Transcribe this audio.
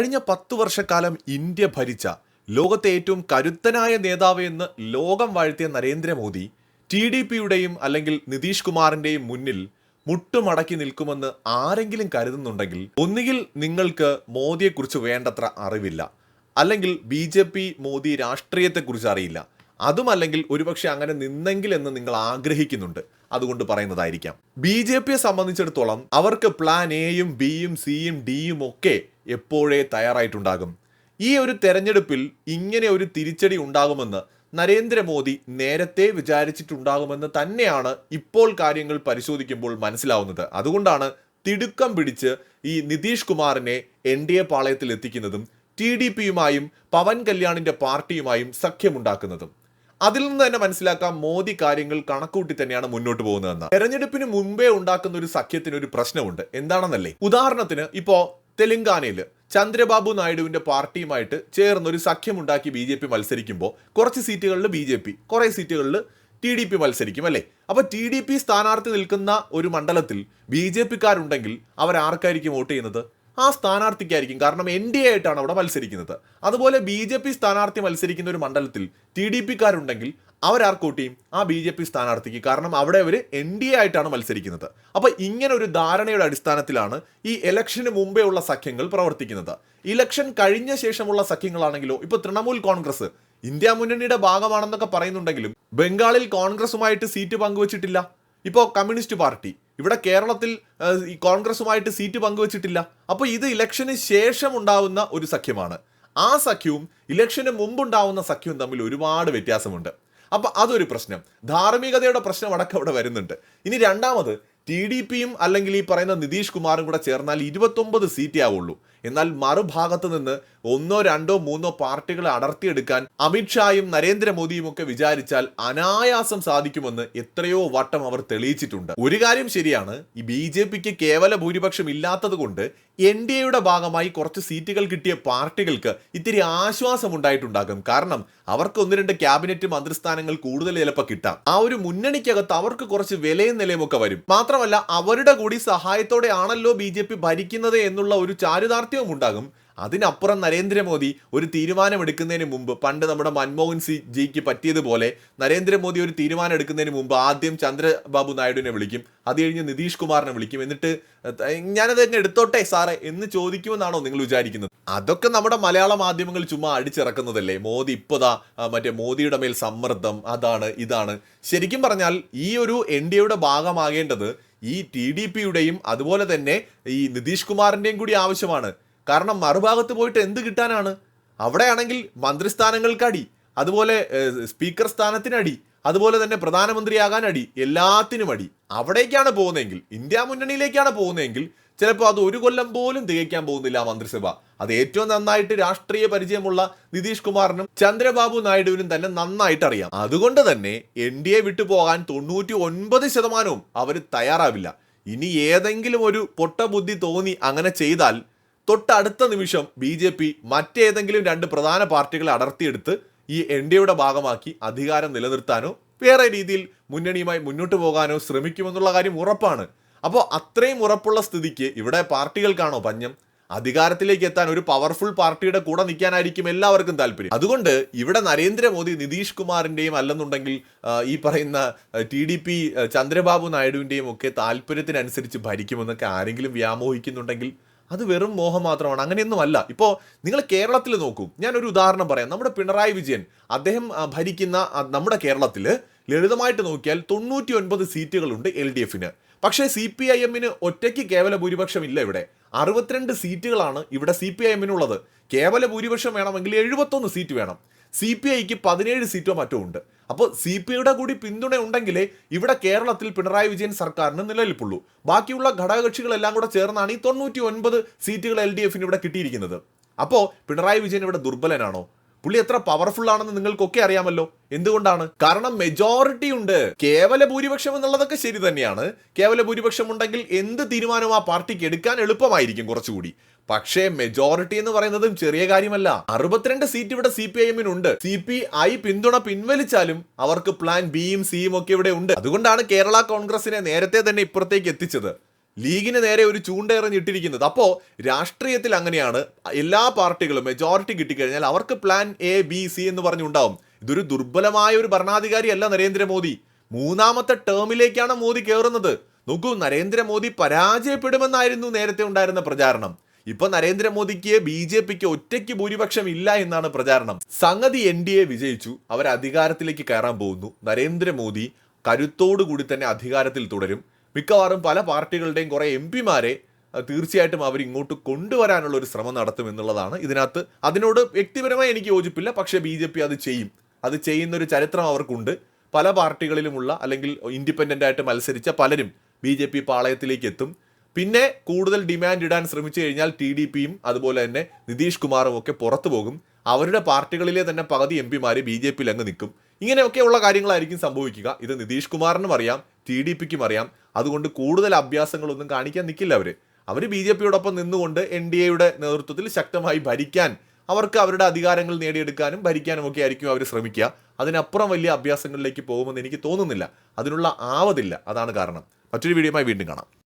കഴിഞ്ഞ പത്തു വർഷക്കാലം ഇന്ത്യ ഭരിച്ച ലോകത്തെ ഏറ്റവും കരുത്തനായ നേതാവ് എന്ന് ലോകം വാഴ്ത്തിയ നരേന്ദ്രമോദി ടി ഡി പിയുടെയും അല്ലെങ്കിൽ നിതീഷ് കുമാറിന്റെയും മുന്നിൽ മുട്ടുമടക്കി നിൽക്കുമെന്ന് ആരെങ്കിലും കരുതുന്നുണ്ടെങ്കിൽ ഒന്നുകിൽ നിങ്ങൾക്ക് മോദിയെക്കുറിച്ച് വേണ്ടത്ര അറിവില്ല. അല്ലെങ്കിൽ ബി ജെ പി മോദി രാഷ്ട്രീയത്തെക്കുറിച്ച് അറിയില്ല. അതുമല്ലെങ്കിൽ ഒരുപക്ഷെ അങ്ങനെ നിന്നെങ്കിൽ എന്ന് നിങ്ങൾ ആഗ്രഹിക്കുന്നുണ്ട്. അതുകൊണ്ട് പറയുന്നതായിരിക്കാം. ബി ജെ പിയെ സംബന്ധിച്ചിടത്തോളം അവർക്ക് പ്ലാൻ എയും ബിയും സിയും ഡിയും ഒക്കെ എപ്പോഴേ തയ്യാറായിട്ടുണ്ടാകും. ഈ ഒരു തെരഞ്ഞെടുപ്പിൽ ഇങ്ങനെ ഒരു തിരിച്ചടി ഉണ്ടാകുമെന്ന് നരേന്ദ്രമോദി നേരത്തെ വിചാരിച്ചിട്ടുണ്ടാകുമെന്ന് തന്നെയാണ് ഇപ്പോൾ കാര്യങ്ങൾ പരിശോധിക്കുമ്പോൾ മനസ്സിലാവുന്നത്. അതുകൊണ്ടാണ് തിടുക്കം പിടിച്ച് ഈ നിതീഷ് കുമാറിനെ എൻ ഡി എ പാളയത്തിൽ എത്തിക്കുന്നതും ടി ഡി പിയുമായും പവൻ കല്യാണിന്റെ പാർട്ടിയുമായും സഖ്യമുണ്ടാക്കുന്നതും. അതിൽ നിന്ന് തന്നെ മനസ്സിലാക്കാം മോദി കാര്യങ്ങൾ കണക്കൂട്ടി തന്നെയാണ് മുന്നോട്ട് പോകുന്നതെന്ന്. തെരഞ്ഞെടുപ്പിന് മുമ്പേ ഉണ്ടാക്കുന്ന ഒരു സഖ്യത്തിന് ഒരു പ്രശ്നമുണ്ട്. എന്താണെന്നല്ലേ? ഉദാഹരണത്തിന് ഇപ്പോ തെലങ്കാനയിൽ ചന്ദ്രബാബു നായിഡുവിന്റെ പാർട്ടിയുമായിട്ട് ചേർന്ന് ഒരു സഖ്യമുണ്ടാക്കി ബി ജെ പി മത്സരിക്കുമ്പോൾ കുറച്ച് സീറ്റുകളിൽ ബി ജെ പി കുറേ സീറ്റുകളിൽ ടി ഡി പി മത്സരിക്കും അല്ലേ? അപ്പൊ ടി ഡി പി സ്ഥാനാർത്ഥി നിൽക്കുന്ന ഒരു മണ്ഡലത്തിൽ ബി ജെ പിക്കാരുണ്ടെങ്കിൽ അവരാർക്കായിരിക്കും വോട്ട് ചെയ്യുന്നത്? ആ സ്ഥാനാർത്ഥിക്കായിരിക്കും. കാരണം എൻ ഡി എ ആയിട്ടാണ് അവിടെ മത്സരിക്കുന്നത്. അതുപോലെ ബി ജെ പി സ്ഥാനാർത്ഥി മത്സരിക്കുന്ന ഒരു മണ്ഡലത്തിൽ ടി ഡി പിക്കാരുണ്ടെങ്കിൽ അവരാർക്കൂട്ടിയും ആ ബി ജെ പി സ്ഥാനാർത്ഥിക്ക്. കാരണം അവിടെ അവർ എൻ ഡി എ ആയിട്ടാണ് മത്സരിക്കുന്നത്. അപ്പോൾ ഇങ്ങനെ ഒരു ധാരണയുടെ അടിസ്ഥാനത്തിലാണ് ഈ ഇലക്ഷന് മുമ്പേ ഉള്ള സഖ്യങ്ങൾ പ്രവർത്തിക്കുന്നത്. ഇലക്ഷൻ കഴിഞ്ഞ ശേഷമുള്ള സഖ്യങ്ങളാണെങ്കിലോ ഇപ്പോൾ തൃണമൂൽ കോൺഗ്രസ് ഇന്ത്യ മുന്നണിയുടെ ഭാഗമാണെന്നൊക്കെ പറയുന്നുണ്ടെങ്കിലും ബംഗാളിൽ കോൺഗ്രസുമായിട്ട് സീറ്റ് പങ്കുവച്ചിട്ടില്ല. ഇപ്പോൾ കമ്മ്യൂണിസ്റ്റ് പാർട്ടി ഇവിടെ കേരളത്തിൽ ഈ കോൺഗ്രസുമായിട്ട് സീറ്റ് പങ്കുവച്ചിട്ടില്ല. അപ്പോൾ ഇത് ഇലക്ഷന് ശേഷം ഉണ്ടാവുന്ന ഒരു സഖ്യമാണ്. ആ സഖ്യവും ഇലക്ഷന് മുമ്പുണ്ടാവുന്ന സഖ്യവും തമ്മിൽ ഒരുപാട് വ്യത്യാസമുണ്ട്. അപ്പോൾ അതൊരു പ്രശ്നം. ധാർമ്മികതയുടെ പ്രശ്നം അടക്കം അവിടെ വരുന്നുണ്ട്. ഇനി രണ്ടാമത് ടി ഡി പിയും അല്ലെങ്കിൽ ഈ പറയുന്ന നിതീഷ് കുമാറും കൂടെ ചേർന്നാൽ ഇരുപത്തൊമ്പത് സീറ്റേ ആവുള്ളൂ. എന്നാൽ മറുഭാഗത്ത് നിന്ന് ഒന്നോ രണ്ടോ മൂന്നോ പാർട്ടികളെ അടർത്തിയെടുക്കാൻ അമിത്ഷായും നരേന്ദ്രമോദിയും ഒക്കെ വിചാരിച്ചാൽ അനായാസം സാധിക്കുമെന്ന് എത്രയോ വട്ടം അവർ തെളിയിച്ചിട്ടുണ്ട്. ഒരു കാര്യം ശരിയാണ് ഈ ബി ജെ പിക്ക് കേവല ഭൂരിപക്ഷം ഇല്ലാത്തതുകൊണ്ട് എൻ ഡി എയുടെ ഭാഗമായി കുറച്ച് സീറ്റുകൾ കിട്ടിയ പാർട്ടികൾക്ക് ഇത്തിരി ആശ്വാസം ഉണ്ടായിട്ടുണ്ടാകും. കാരണം അവർക്ക് ഒന്ന് രണ്ട് ക്യാബിനറ്റ് മന്ത്രിസ്ഥാനങ്ങൾ കൂടുതൽ ചിലപ്പോൾ കിട്ടാം. ആ ഒരു മുന്നണിക്കകത്ത് അവർക്ക് കുറച്ച് വിലയും നിലയും ഒക്കെ വരും. മാത്രമല്ല അവരുടെ കൂടി സഹായത്തോടെ ആണല്ലോ ബി ഭരിക്കുന്നത് എന്നുള്ള ഒരു ചാരിതാർത്ഥ്യവും ഉണ്ടാകും. അതിനപ്പുറം നരേന്ദ്രമോദി ഒരു തീരുമാനമെടുക്കുന്നതിന് മുമ്പ് പണ്ട് നമ്മുടെ മൻമോഹൻ സി ജിക്ക് പറ്റിയതുപോലെ നരേന്ദ്രമോദി ഒരു തീരുമാനം എടുക്കുന്നതിന് മുമ്പ് ആദ്യം ചന്ദ്രബാബു നായിഡുവിനെ വിളിക്കും. അത് കഴിഞ്ഞ് നിതീഷ് കുമാറിനെ വിളിക്കും. എന്നിട്ട് "ത- ഞാനത് തന്നെ എടുത്തോട്ടെ സാറേ എന്ന് ചോദിക്കുമെന്നാണോ നിങ്ങൾ വിചാരിക്കുന്നത്? അതൊക്കെ നമ്മുടെ മലയാള മാധ്യമങ്ങൾ ചുമ്മാ അടിച്ചിറക്കുന്നതല്ലേ? മോദി ഇപ്പതാ മറ്റേ മോദിയുടെ മേൽ സമ്മർദ്ദം അതാണ് ഇതാണ്. ശരിക്കും പറഞ്ഞാൽ ഈ ഒരു എൻ ഡി എയുടെ ഭാഗമാകേണ്ടത് ഈ ടി ഡി പിയുടെയും അതുപോലെ തന്നെ ഈ നിതീഷ് കുമാറിന്റെയും കൂടി ആവശ്യമാണ്. കാരണം മറുഭാഗത്ത് പോയിട്ട് എന്ത് കിട്ടാനാണ്? അവിടെയാണെങ്കിൽ മന്ത്രിസ്ഥാനങ്ങൾക്ക് അടി അതുപോലെ സ്പീക്കർ സ്ഥാനത്തിനടി അതുപോലെ തന്നെ പ്രധാനമന്ത്രിയാകാൻ അടി എല്ലാത്തിനും അടി അവിടേക്കാണ് പോകുന്നതെങ്കിൽ ഇന്ത്യ മുന്നണിയിലേക്കാണ് പോകുന്നതെങ്കിൽ ചിലപ്പോൾ അത് ഒരു കൊല്ലം പോലും തികയ്ക്കാൻ പോകുന്നില്ല മന്ത്രിസഭ. അത് ഏറ്റവും നന്നായിട്ട് രാഷ്ട്രീയ പരിചയമുള്ള നിതീഷ് കുമാറിനും ചന്ദ്രബാബു നായിഡുവിനും തന്നെ നന്നായിട്ട് അറിയാം അതുകൊണ്ട് തന്നെ എൻ ഡി എ വിട്ടു പോകാൻ തൊണ്ണൂറ്റി ഒൻപത് ശതമാനവും അവർ തയ്യാറാവില്ല. ഇനി ഏതെങ്കിലും ഒരു പൊട്ട ബുദ്ധി തോന്നി അങ്ങനെ ചെയ്താൽ തൊട്ടടുത്ത നിമിഷം ബി ജെ പി മറ്റേതെങ്കിലും രണ്ട് പ്രധാന പാർട്ടികളെ അടർത്തിയെടുത്ത് ഈ എൻ ഡി എയുടെ ഭാഗമാക്കി അധികാരം നിലനിർത്താനോ വേറെ രീതിയിൽ മുന്നണിയുമായി മുന്നോട്ട് പോകാനോ ശ്രമിക്കുമെന്നുള്ള കാര്യം ഉറപ്പാണ്. അപ്പോൾ അത്രയും ഉറപ്പുള്ള സ്ഥിതിക്ക് ഇവിടെ പാർട്ടികൾക്കാണോ പഞ്ഞം? അധികാരത്തിലേക്ക് എത്താൻ ഒരു പവർഫുൾ പാർട്ടിയുടെ കൂടെ നിൽക്കാനായിരിക്കും എല്ലാവർക്കും താല്പര്യം. അതുകൊണ്ട് ഇവിടെ നരേന്ദ്രമോദി നിതീഷ് കുമാറിന്റെയും അല്ലെന്നുണ്ടെങ്കിൽ ഈ പറയുന്ന ടി ഡി പി ചന്ദ്രബാബു നായിഡുവിന്റെയും ഒക്കെ താല്പര്യത്തിനനുസരിച്ച് ഭരിക്കുമെന്നൊക്കെ ആരെങ്കിലും വ്യാമോഹിക്കുന്നുണ്ടെങ്കിൽ അത് വെറും മോഹം മാത്രമാണ്. അങ്ങനെയൊന്നുമല്ല ഇപ്പോൾ നിങ്ങൾ കേരളത്തിൽ നോക്കൂ. ഞാനൊരു ഉദാഹരണം പറയാം. നമ്മുടെ പിണറായി വിജയൻ അദ്ദേഹം ഭരിക്കുന്ന നമ്മുടെ കേരളത്തിൽ ലളിതമായിട്ട് നോക്കിയാൽ തൊണ്ണൂറ്റി ഒൻപത് സീറ്റുകളുണ്ട് എൽ ഡി എഫിന്. പക്ഷേ സി പി ഐ എമ്മിന് ഒറ്റയ്ക്ക് കേവല ഭൂരിപക്ഷം ഇല്ല ഇവിടെ. അറുപത്തിരണ്ട് സീറ്റുകളാണ് ഇവിടെ സി പി ഐ എമ്മിനുള്ളത്. കേവല ഭൂരിപക്ഷം വേണമെങ്കിൽ എഴുപത്തൊന്ന് സീറ്റ് വേണം. സി പി ഐക്ക് പതിനേഴ് സീറ്റോ മറ്റോ ഉണ്ട്. അപ്പോൾ സി പി ഐയുടെ കൂടി പിന്തുണ ഉണ്ടെങ്കിലേ ഇവിടെ കേരളത്തിൽ പിണറായി വിജയൻ സർക്കാരിന് നിലനിൽപ്പുള്ളൂ. ബാക്കിയുള്ള ഘടകകക്ഷികളെല്ലാം കൂടെ ചേർന്നാണ് ഈ തൊണ്ണൂറ്റി ഒൻപത് സീറ്റുകൾ എൽ ഡി എഫിന് ഇവിടെ കിട്ടിയിരിക്കുന്നത്. അപ്പോൾ പിണറായി വിജയൻ ഇവിടെ ദുർബലനാണോ? പുള്ളി എത്ര പവർഫുൾ ആണെന്ന് നിങ്ങൾക്കൊക്കെ അറിയാമല്ലോ. എന്തുകൊണ്ടാണ്? കാരണം മെജോറിറ്റി ഉണ്ട്. കേവല ഭൂരിപക്ഷം എന്നുള്ളതൊക്കെ ശരി തന്നെയാണ്. കേവല ഭൂരിപക്ഷം ഉണ്ടെങ്കിൽ എന്ത് തീരുമാനവും ആ പാർട്ടിക്ക് എടുക്കാൻ എളുപ്പമായിരിക്കും കുറച്ചുകൂടി. പക്ഷേ മെജോറിറ്റി എന്ന് പറയുന്നതും ചെറിയ കാര്യമല്ല. അറുപത്തിരണ്ട് സീറ്റ് ഇവിടെ C P C P I പിന്തുണ പിൻവലിച്ചാലും അവർക്ക് പ്ലാൻ ബിയും സിയും ഒക്കെ ഇവിടെ ഉണ്ട്. അതുകൊണ്ടാണ് കേരള കോൺഗ്രസിനെ നേരത്തെ തന്നെ ഇപ്പുറത്തേക്ക് എത്തിച്ചത്. ലീഗിന് നേരെ ഒരു ചൂണ്ടയെറിഞ്ഞിട്ടിരിക്കുന്നത് അപ്പോൾ രാഷ്ട്രീയത്തിൽ അങ്ങനെയാണ്. എല്ലാ പാർട്ടികളും മെജോറിറ്റി കിട്ടിക്കഴിഞ്ഞാൽ അവർക്ക് പ്ലാൻ എ ബി സി എന്ന് പറഞ്ഞുണ്ടാവും. ഇതൊരു ദുർബലമായ ഒരു ഭരണാധികാരി ഭരണാധികാരിയല്ല നരേന്ദ്രമോദി. മൂന്നാമത്തെ ടേമിലേക്കാണ് മോദി കയറുന്നത് നോക്കൂ നരേന്ദ്രമോദി പരാജയപ്പെടുമെന്നായിരുന്നു നേരത്തെ ഉണ്ടായിരുന്ന പ്രചാരണം. ഇപ്പൊ നരേന്ദ്രമോദിക്ക് ബി ജെ പിക്ക് ഒറ്റയ്ക്ക് ഭൂരിപക്ഷം ഇല്ല എന്നാണ് പ്രചാരണം. സംഗതി എൻ ഡി എ വിജയിച്ചു. അവർ അധികാരത്തിലേക്ക് കയറാൻ പോകുന്നു. നരേന്ദ്രമോദി കരുത്തോടുകൂടി തന്നെ അധികാരത്തിൽ തുടരും. മിക്കവാറും പല പാർട്ടികളുടെയും കുറേ എം പിമാരെ തീർച്ചയായിട്ടും അവർ ഇങ്ങോട്ട് കൊണ്ടുവരാനുള്ള ഒരു ശ്രമം നടത്തും എന്നുള്ളതാണ് ഇതിനകത്ത്. അതിനോട് വ്യക്തിപരമായി എനിക്ക് യോജിപ്പില്ല പക്ഷേ ബി അത് ചെയ്യും. അത് ചെയ്യുന്ന ഒരു ചരിത്രം അവർക്കുണ്ട്. പല പാർട്ടികളിലുമുള്ള അല്ലെങ്കിൽ ഇൻഡിപെൻഡന്റ് ആയിട്ട് മത്സരിച്ച പലരും ബി ജെ പി പാളയത്തിലേക്ക് എത്തും. പിന്നെ കൂടുതൽ ഡിമാൻഡ് ഇടാൻ ശ്രമിച്ചു കഴിഞ്ഞാൽ ടി ഡി പിയും അതുപോലെ തന്നെ നിതീഷ് കുമാറും ഒക്കെ പുറത്തു പോകും. അവരുടെ പാർട്ടികളിലെ തന്നെ പകുതി എം പിമാർ ബി ജെ പിയിൽ അങ്ങ് നിൽക്കും. ഇങ്ങനെയൊക്കെയുള്ള കാര്യങ്ങളായിരിക്കും സംഭവിക്കുക. ഇത് നിതീഷ് കുമാറിനും അറിയാം. ടി ഡി പിക്കും അറിയാം. അതുകൊണ്ട് കൂടുതൽ അഭ്യാസങ്ങളൊന്നും കാണിക്കാൻ നിൽക്കില്ല അവർ അവർ ബി ജെ പിയോടൊപ്പം നിന്നുകൊണ്ട് എൻ ഡി എയുടെ നേതൃത്വത്തിൽ ശക്തമായി ഭരിക്കാൻ അവർക്ക് അവരുടെ അധികാരങ്ങൾ നേടിയെടുക്കാനും ഭരിക്കാനും ഒക്കെ ആയിരിക്കും അവർ ശ്രമിക്കുക. അതിനപ്പുറം വലിയ അഭ്യാസങ്ങളിലേക്ക് പോകുമെന്ന് എനിക്ക് തോന്നുന്നില്ല. അതിനുള്ള ആവതില്ല. അതാണ് കാരണം. മറ്റൊരു വീഡിയോയുമായി വീണ്ടും കാണാം.